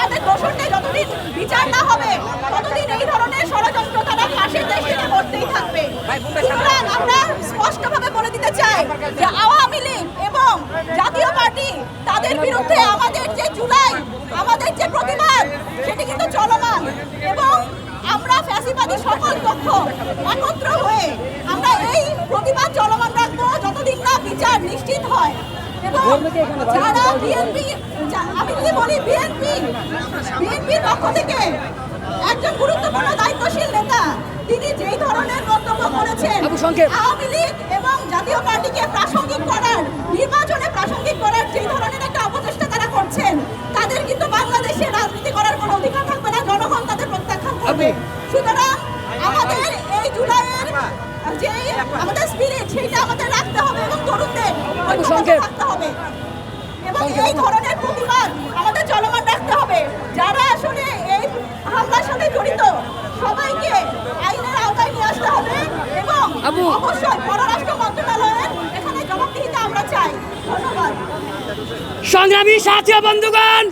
তাদের দোষণে যতদিন বিচার না হবে, ততদিন এই ধরনের ষড়যন্ত্র তারা ফাঁসির দেশে করতেই থাকবে। সুতরাং আমরা স্পষ্টভাবে বলে দিতে চাই যে আওয়ামী লীগ এবং জাতীয় পার্টি তাদের বিরুদ্ধে আমাদের যে জুলাই, আমাদের যে প্রতিবাদ, সেটি কিন্তু চলমান। এবং আমরা ফ্যাসিবাদী সকল পক্ষ একত্র হয়ে যারা বিএনপি আমি যদি বলি বিএনপি বিএনপির পক্ষ থেকে একজন গুরুত্বপূর্ণ দায়িত্বশীল নেতা তিনি যেই ধরনের মন্তব্য করেছেন আওয়ামী লীগ এবং জাতীয় পার্টিকে প্রাসঙ্গিক করার নির্বাচনে প্রাসঙ্গিক করার যে ধরনের একটা অপচেষ্টা তারা করছেন তাদের কিন্তু বাংলাদেশে রাজনীতি করার কোনো অধিকার থাকবে না জনগণ তাদের প্রত্যাখ্যান করবে। সুতরাং আমাদের সংক্ষেপ। এবং এই ধরনের প্রতিবাদ আমাদের চলমান রাখতে হবে। যারা আসলে এই হামলার সাথে জড়িত সবাইকে আইনের আওতায় নিয়ে আসতে হবে এবং অবশ্যই পররাষ্ট্র মন্ত্রণালয়ের এখানে জবাবদিহিতা আমরা চাই। ধন্যবাদ। সংগ্রামী সাথী বন্ধুগণ